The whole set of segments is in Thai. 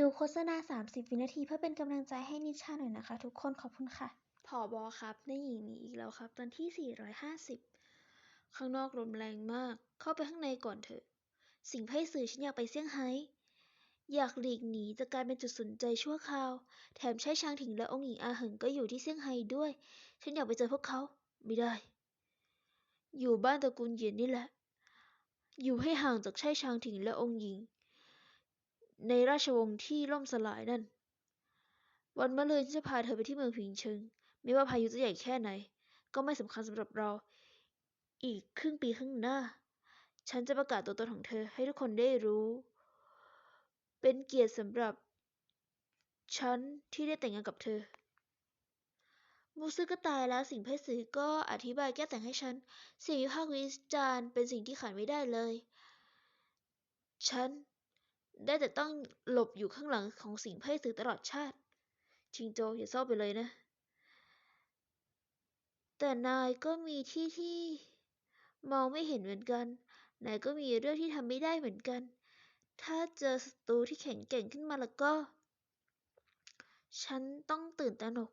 ดูโฆษณา 30 วินาทีเพื่อเป็นกำลังใจให้นิชาหน่อยนะคะ ทุกคนขอบคุณค่ะผอบอครับในหญิงหนีอีกแล้วครับ ตอนที่ 450 ข้างนอกลมแรงมาก เข้าไปข้างในก่อนเถอะ สิ่งไพ่สื่อฉันอยากไปเซี่ยงไฮ้อยากหลีกหนีจากการเป็นจุดสนใจชั่วคราว แถมใช่ชางถิงและองค์หญิงอาเหิงก็อยู่ที่เซี่ยงไฮ้ด้วย ฉันอยากไปเจอพวกเขา ไม่ได้ อยู่บ้านตระกูลเหยียนนี่แหละ อยู่ให้ห่างจากใช่ชางถิงและองค์หญิง ในราชวงศ์ที่ล่มสลายนั่น วันมะรืนฉันจะพาเธอไปที่เมืองผิงเชิง ไม่ว่าพายุจะใหญ่แค่ไหน ก็ไม่สำคัญสำหรับเรา อีกครึ่งปีข้างหน้า ฉันจะประกาศตัวตนของเธอให้ทุกคนได้รู้ เป็นเกียรติสำหรับ ฉันที่ได้แต่งงานกับเธอมูซึก็ตายแล้วสิ่งไพ่สื่อก็อธิบายแก้แต่งให้ฉัน เสียงวิพากษ์วิจารณ์เป็นสิ่งที่ขาดไม่ได้เลย ฉัน ได้แต่ต้องหลบอยู่ข้างหลังของสิ่งไพ่สือตลอดชาติ ชิงโจอย่าเศร้าไปเลยนะ แต่นายก็มีที่ที่มองไม่เห็นเหมือนกัน นายก็มีเรื่องที่ทำไม่ได้เหมือนกัน ถ้าเจอศัตรูที่แข็งแกร่งขึ้นมาแล้วก็ ฉันต้องตื่นตระหนก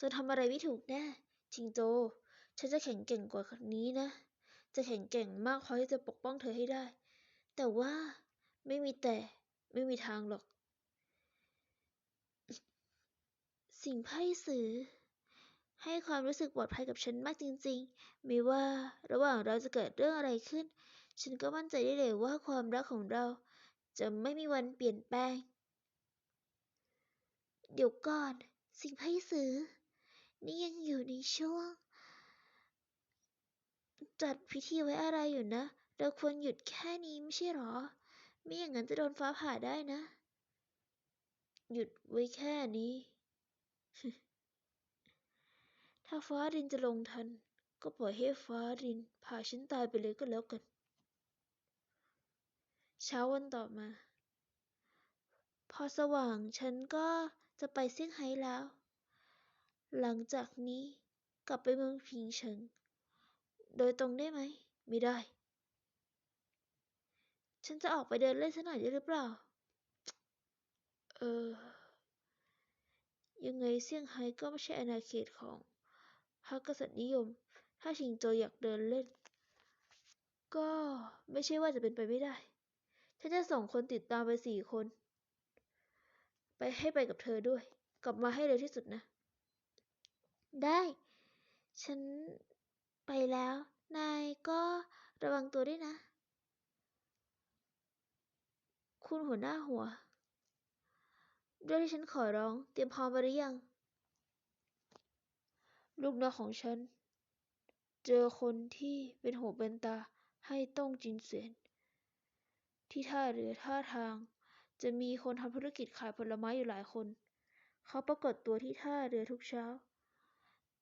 จนทำอะไรไม่ถูกแน่ชิงโจ ฉันจะแข็งแกร่งกว่านี้นะ จะแข็งแกร่งมากพอที่จะปกป้องเธอให้ได้ แต่ว่าไม่มีแต่ ไม่มีทางหรอก สิ่งไพ่สื่อ ให้ความรู้สึกปลอดภัยกับฉันมากจริงๆ ไม่ว่าระหว่างเราจะเกิดเรื่องอะไรขึ้น ฉันก็มั่นใจได้เลยว่าความรักของเรา จะไม่มีวันเปลี่ยนแปลง เดี๋ยวก่อน สิ่งไพ่สื่อ นี่ยังอยู่ในช่วง จัดพิธีไว้อะไรอยู่นะ เราควรหยุดแค่นี้ไม่ใช่หรอ ไม่อย่างนั้นจะโดนฟ้าผ่าได้นะ หยุดไว้แค่นี้ ถ้าฟ้าดินจะลงทัน ก็ปล่อยให้ฟ้าดินพาฉันตายไปเลยก็แล้วกัน เช้าวันต่อมา พอสว่างฉันก็จะไปเซี่ยงไฮ้แล้ว หลังจากนี้กลับไปเมืองผิงเฉิง โดยตรงได้ไหม ไม่ได้ ฉันจะออกไปเดินเล่นสักหน่อยได้หรือเปล่า เออ ยังไงเซี่ยงไฮ้ก็ไม่ใช่อาณาเขตของพรรคกษัตริย์นิยม ถ้าชิงโจอยากเดินเล่น ก็ไม่ใช่ว่าจะเป็นไปไม่ได้ ฉันจะส่งคนติดตามไปสี่คน ไปให้ไปกับเธอด้วย กลับมาให้เร็วที่สุดนะ ได้ ฉันไปแล้ว นายก็ระวังตัวด้วยนะ คุณหัวหน้าหัว เรื่องที่ฉันขอร้อง เตรียมพร้อมไว้หรือยัง ลูกน้องของฉัน เจอคนที่เป็นหูเป็นตาให้ต้องจินเสียน ที่ท่าเรือท่าทาง จะมีคนทำธุรกิจขายผลไม้อยู่หลายคน เขาปรากฏตัวที่ท่าเรือทุกเช้า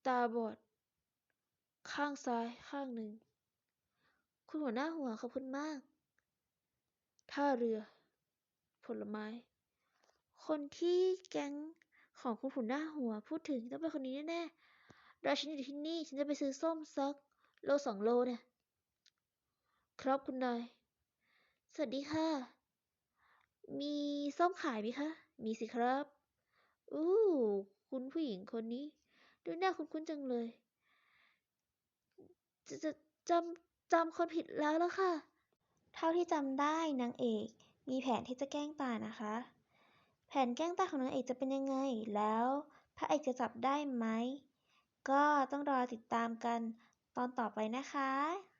ตาบอด ข้างซ้ายข้างหนึ่ง คุณหัวหน้าหัวขอบคุณมาก ท่าเรือ ผลไม้ คนที่แก๊งของคุณหัวหน้าหัวพูดถึงต้องเป็นคนนี้แน่ๆรอฉันอยู่ที่นี่ ฉันจะไปซื้อส้มสัก โลสองโลเนี่ย ครับคุณนาย สวัสดีค่ะ มีส้มขายไหมคะ มีสิครับ อู้คุณผู้หญิงคนนี้ ดูหน้าคุ้นๆจังเลย จะจะจำจำคนผิดแล้วล้วค่ะ เท่าที่จำได้นางเอก มีแผนที่จะแกล้งตายนะคะ แผนแกล้งตายของนางเอกจะเป็นยังไง แล้วพระเอกจะจับได้ไหม ก็ต้องรอติดตามกันตอนต่อไปนะคะ